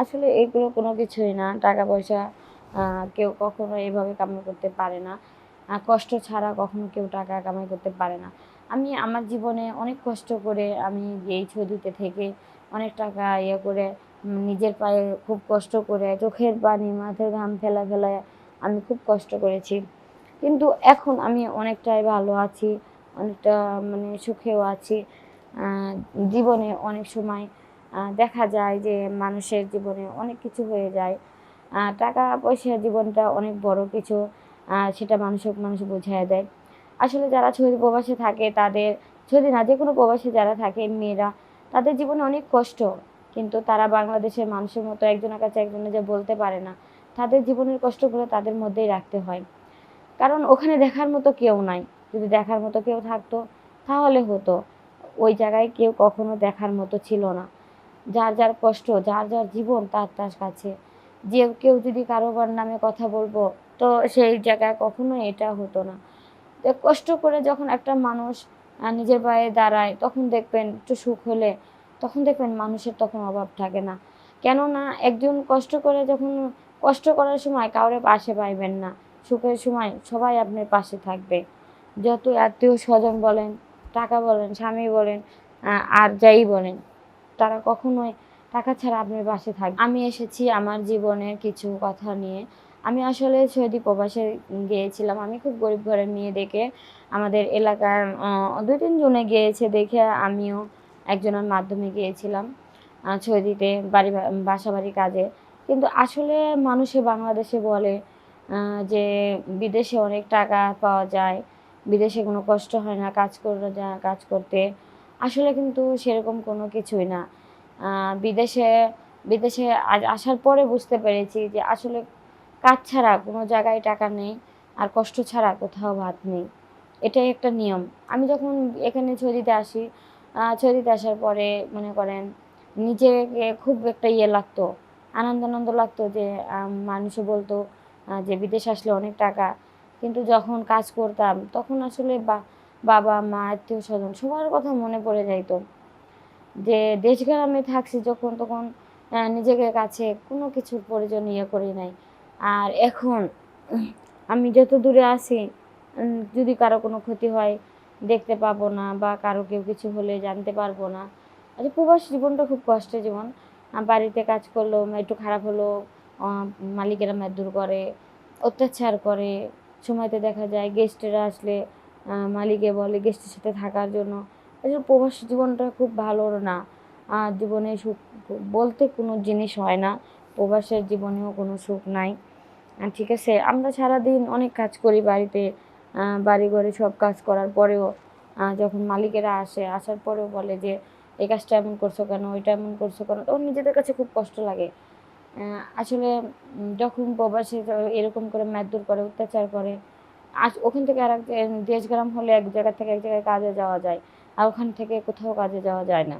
আসলে এগুলো কোনো কিছুই না। টাকা পয়সা কেউ কখনো এভাবে কামাই করতে পারে না। কষ্ট ছাড়া কখনো কেউ টাকা কামাই করতে পারে না। আমি আমার জীবনে অনেক কষ্ট করে আমি এই ছবিতে থেকে অনেক টাকা ইয়ে করে নিজের পায়ে খুব কষ্ট করে চোখের পানি, মাথার ঘাম ফেলা ফেলায় আমি খুব কষ্ট করেছি। কিন্তু এখন আমি অনেকটাই ভালো আছি, অনেকটা মানে সুখেও আছি। জীবনে অনেক সময় দেখা যায় যে মানুষের জীবনে অনেক কিছু হয়ে যায়। টাকা পয়সা জীবনটা অনেক বড় কিছু সেটা মানুষক মানুষ বোঝায় দেয়। আসলে যারা ছবি প্রবাসে থাকে, তাদের যদি না যে কোনো প্রবাসে যারা থাকে, মেয়েরা, তাদের জীবনে অনেক কষ্ট। কিন্তু তারা বাংলাদেশের মানুষের মতো একজনের কাছে একজনে যে বলতে পারে না, তাদের জীবনের কষ্টগুলো তাদের মধ্যেই রাখতে হয়। কারণ ওখানে দেখার মতো কেউ নাই। যদি দেখার মতো কেউ থাকতো, তাহলে হতো। ওই জায়গায় কেউ কখনো দেখার মতো ছিল না। যার যার কষ্ট, যার যার জীবন তার তার কাছে। যে কেউ যদি কারোবার নামে কথা বলব, তো সেই জায়গায় কখনো এটা হতো না। কষ্ট করে যখন একটা মানুষ নিজের পায়ে দাঁড়ায়, তখন দেখবেন একটু সুখ হলে, তখন দেখবেন মানুষের তখন অভাব থাকে না। কেননা একজন কষ্ট করে যখন, কষ্ট করার সময় কাউরে পাশে পাইবেন না। সুখের সময় সবাই আপনার পাশে থাকবে। যত আত্মীয় স্বজন বলেন, টাকা বলেন, স্বামী বলেন আর যাই বলেন তারা কখনোই টাকা ছাড়া আপনার পাশে থাকবে আমি এসেছি আমার জীবনের কিছু কথা নিয়ে। আমি আসলে সৌদি প্রবাসে গিয়েছিলাম। আমি খুব গরিব ঘরের মেয়ে দেখে আমাদের এলাকার দুই তিনজনে গিয়েছে দেখে আমিও একজনের মাধ্যমে গিয়েছিলাম সৌদিতে বাড়ি বাসা বাড়ি কাজে। কিন্তু আসলে মানুষে বাংলাদেশে বলে যে বিদেশে অনেক টাকা পাওয়া যায়, বিদেশে কোনো কষ্ট হয় না, কাজ করে যা কাজ করতে। আসলে কিন্তু সেরকম কোনো কিছুই না। বিদেশে বিদেশে আসার পরে বুঝতে পেরেছি যে আসলে কাজ ছাড়া কোনো জায়গায় টাকা নেই আর কষ্ট ছাড়া কোথাও ভাত নেই। এটাই একটা নিয়ম। আমি যখন এখানে ছড়িতে আসি ছড়িতে আসার পরে মনে করেন নিজেকে খুব একটা ইয়ে লাগতো আনন্দ আনন্দ লাগতো যে মানুষে বলতো যে বিদেশ আসলে অনেক টাকা। কিন্তু যখন কাজ করতাম তখন আসলে বা- বাবা মা আত্মীয় স্বজন সবার কথা মনে পড়ে যাইতো যে দেশ গ্রামে থাকছি যখন তখন নিজেকে কাছে কোনো কিছুর প্রয়োজন ইয়ে করি নাই। আর এখন আমি যত দূরে উম, যদি কারও কোনো ক্ষতি হয় দেখতে পাবো না বা কারও কেউ কিছু হলে জানতে পারব না। আচ্ছা প্রবাস জীবনটা খুব কষ্টের জীবন। বাড়িতে কাজ করল একটু খারাপ হলো মালিকেরা মারধর করে অত্যাচার করে সময়তে দেখা যায় গেস্টেরা আসলে মালিকে বলে গেস্টের সাথে থাকার জন্য। আসলে প্রবাসী জীবনটা খুব ভালো না। আর জীবনে সুখ, বলতে কোনো জিনিস হয় না। প্রবাসের জীবনেও কোনো সুখ নাই। ঠিক আছে, আমরা সারাদিন অনেক কাজ করি বাড়িতে। বাড়ি ঘরে সব কাজ করার পরেও যখন মালিকেরা আসে, আসার পরেও বলে যে, এই কাজটা এমন করছ কেন? ওইটা এমন করছ কেন? তখন নিজেদের কাছে খুব কষ্ট লাগে। আসলে যখন প্রবাসে এরকম করে মারধর করে, অত্যাচার করে আস ওখান থেকে আর এক দেশ গ্রাম হলে এক জায়গা থেকে এক জায়গায় কাজে যাওয়া যায় আর ওখান থেকে কোথাও কাজে যাওয়া যায় না।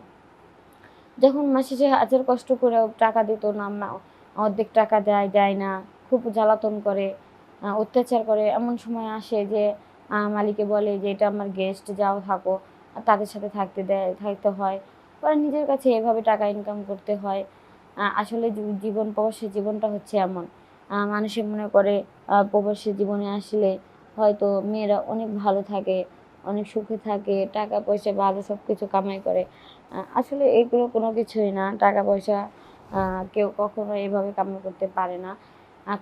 যখন মাসে সে হাজার কষ্ট করে টাকা দিত না অর্ধেক টাকা দেয় দেয় না খুব জ্বালাতন করে অত্যাচার করে এমন সময় আসে যে মালিকে বলে যে এটা আমার গেস্ট যাও থাকো। তাদের সাথে থাকতে দেয় থাকতে হয়। পরে নিজের কাছে এভাবে টাকা ইনকাম করতে হয়। আসলে জীবন প্রবাসী জীবনটা হচ্ছে এমন। আহ, মানুষে মনে করে প্রবাসী জীবনে আসলে হয়তো মেয়েরা অনেক ভালো থাকে, অনেক সুখে থাকে টাকা পয়সা ভালো সব কিছু কামাই করে। আসলে এগুলো কোনো কিছুই না। টাকা পয়সা কেউ কখনো এভাবে কামাই করতে পারে না।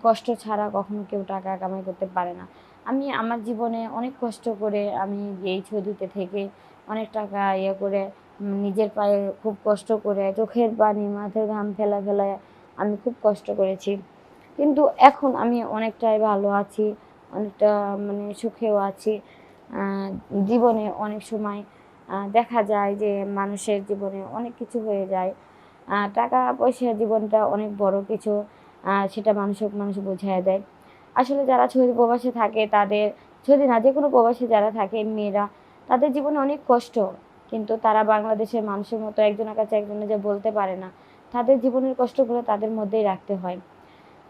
কষ্ট ছাড়া কখনো কেউ টাকা কামাই করতে পারে না। আমি আমার জীবনে অনেক কষ্ট করে আমি এই ছবিতে থেকে অনেক টাকা ইয়ে করে নিজের পায়ে খুব কষ্ট করে চোখের পানি, মাথার ঘাম ফেলা ফেলায় আমি খুব কষ্ট করেছি। কিন্তু এখন আমি অনেকটাই ভালো আছি। অনেকটা মানে সুখেও আছি। জীবনে অনেক সময় দেখা যায় যে মানুষের জীবনে অনেক কিছু হয়ে যায়। টাকা পয়সা জীবনটা অনেক বড় কিছু সেটা মানুষক মানুষ বোঝায় দেয়। আসলে যারা ছবি প্রবাসে থাকে, তাদের যদি না যে কোনো প্রবাসে যারা থাকে, মেয়েরা, তাদের জীবনে অনেক কষ্ট। কিন্তু তারা বাংলাদেশের মানুষের মতো একজনের কাছে একজনে যে বলতে পারে না, তাদের জীবনের কষ্টগুলো তাদের মধ্যেই রাখতে হয়।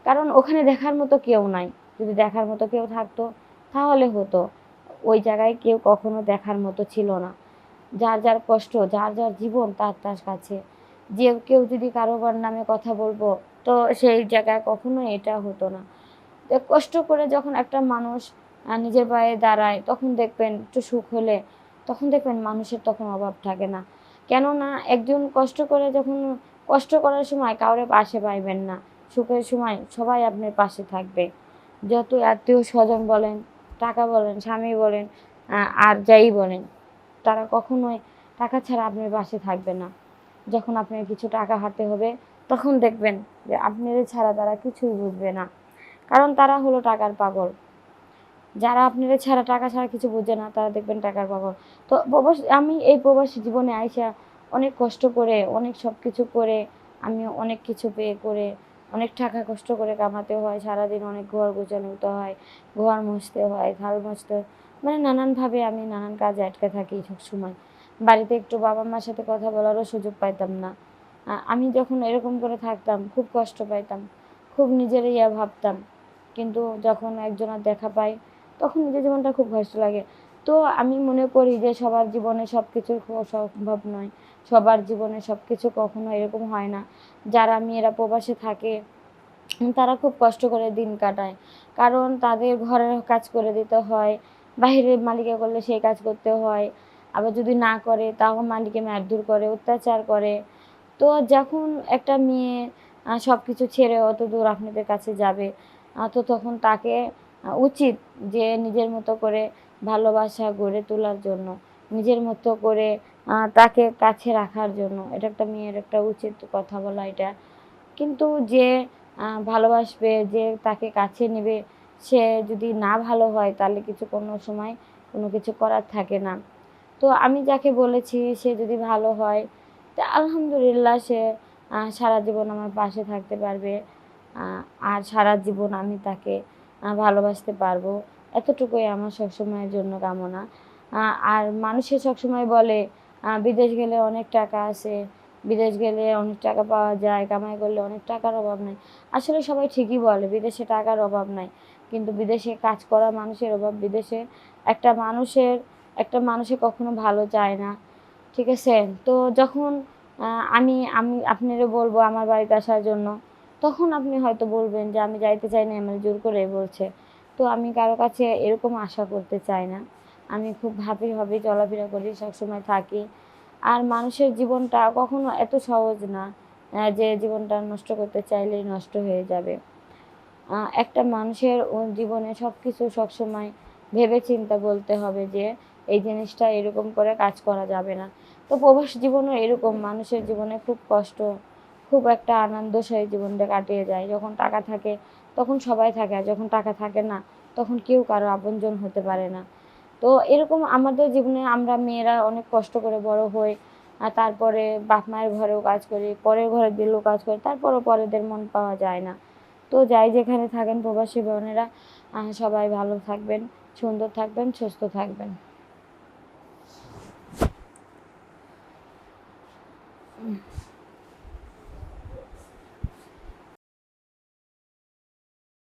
কারণ ওখানে দেখার মতো কেউ নাই। যদি দেখার মতো কেউ থাকতো, তাহলে হতো। ওই জায়গায় কেউ কখনো দেখার মতো ছিল না। যার যার কষ্ট, যার যার জীবন, তার তার কাছে। যে কেউ যদি কারোবার নামে কথা বলব, তো সেই জায়গায় কখনো এটা হতো না। কষ্ট করে যখন একটা মানুষ নিজের পায়ে দাঁড়ায়, তখন দেখবেন একটু সুখ হলে, তখন দেখবেন মানুষের তখন অভাব থাকে না। কেননা একজন কষ্ট করে যখন, কষ্ট করার সময় কাউরে পাশে পাইবেন না। সুখের সময় সবাই আপনার পাশে থাকবে। যত আত্মীয় স্বজন বলেন, টাকা বলেন, স্বামী বলেন আর যাই বলেন, তারা কখনোই টাকা ছাড়া আপনার পাশে থাকবে না। যখন আপনার কিছু টাকা হাতে হবে, তখন দেখবেন যে আপনার ছাড়া তারা কিছুই বুঝবে না। কারণ তারা হলো টাকার পাগল। যারা আপনার ছাড়া টাকা ছাড়া কিছু বুঝে না, তারা দেখবেন টাকার পাগল। তো প্রবাস, আমি এই প্রবাসী জীবনে আইসা অনেক কষ্ট করে, অনেক সব কিছু করে, আমি অনেক কিছু পেয়ে করে অনেক টাকা কষ্ট করে কামাতে হয়, সারাদিন অনেক ঘর গোছানোতে হয়, ঘর মুছতে হয় থাল মুছতে হয়। মানে নানানভাবে আমি নানান কাজে আটকে থাকি সব সময়। বাড়িতে একটু বাবা মার সাথে কথা বলারও সুযোগ পাইতাম না। আমি যখন এরকম করে থাকতাম, খুব কষ্ট পাইতাম, খুব নিজের ইয়া ভাবতাম। কিন্তু যখন একজনের দেখা পাই, তখন নিজের জীবনটা খুব কষ্ট লাগে। তো আমি মনে করি যে সবার জীবনে সব কিছু সম্ভব নয়। সবার জীবনে সব কিছু কখনো এরকম হয় না। যারা মেয়েরা প্রবাসে থাকে, তারা খুব কষ্ট করে দিন কাটায়। কারণ তাদের ঘরের কাজ করে দিতে হয় বাইরে মালিকে করলে সেই কাজ করতে হয়। আবার যদি না করে, তাও মালিকে মারধর করে, অত্যাচার করে। তো যখন একটা মেয়ে সব কিছু ছেড়ে অত দূর আপনাদের কাছে যাবে তো তখন তাকে উচিত যে নিজের মতো করে ভালোবাসা গড়ে তোলার জন্য, নিজের মতো করে তাকে কাছে রাখার জন্য। এটা একটা মেয়ের একটা উচিত কথা বলা এটা। কিন্তু যে ভালোবাসবে, যে তাকে কাছে নেবে, সে যদি না ভালো হয়, তাহলে কিছু কোনো সময় কোনো কিছু করার থাকে না। তো আমি যাকে বলেছি, সে যদি ভালো হয়, তা আলহামদুলিল্লাহ সে সারা জীবন আমার পাশে থাকতে পারবে। আর সারা জীবন আমি তাকে ভালোবাসতে পারব। এতটুকুই আমার সবসময়ের জন্য কামনা। আর মানুষে সবসময় বলে বিদেশ গেলে অনেক টাকা আসে বিদেশ গেলে অনেক টাকা পাওয়া যায়, কামাই করলে অনেক টাকার অভাব নাই। আসলে সবাই ঠিকই বলে, বিদেশে টাকার অভাব নাই। কিন্তু বিদেশে কাজ করা মানুষের অভাব, বিদেশে একটা মানুষের, একটা মানুষে কখনো ভালো চায় না। ঠিক আছে? তো যখন আমি আমি আপনারে বলব আমার বাড়িতে আসার জন্য, তখন আপনি হয়তো বলবেন যে, আমি যাইতে চাই না আমার জোর করে বলছে। তো আমি কারও কাছে এরকম আশা করতে চাই না। আমি খুব ভাবি ভাবি চলাফেরা করি, সবসময় থাকি। আর মানুষের জীবনটা কখনো এত সহজ না যে জীবনটা নষ্ট করতে চাইলেই নষ্ট হয়ে যাবে। একটা মানুষের জীবনে সব কিছু সবসময় ভেবে চিন্তা বলতে হবে যে, এই জিনিসটা এরকম করে কাজ করা যাবে না। তো প্রবাস জীবনও এরকম, মানুষের জীবনে খুব কষ্ট খুব একটা আনন্দ সেই জীবনটা কাটিয়ে যায়। যখন টাকা থাকে, তখন সবাই থাকে আর যখন টাকা থাকে না, তখন কেউ কারও আপনজন হতে পারে না। তো এরকম আমাদের জীবনে আমরা মেয়েরা অনেক কষ্ট করে বড় হই, আর তারপরে বাপ মায়ের ঘরেও কাজ করি, পরের ঘরে দিলেও কাজ করি, তারপরও পরেদের মন পাওয়া যায় না। তো যাই যেখানে থাকেন প্রবাসী বোনেরা সবাই ভালো থাকবেন, সুন্দর থাকবেন, সুস্থ থাকবেন।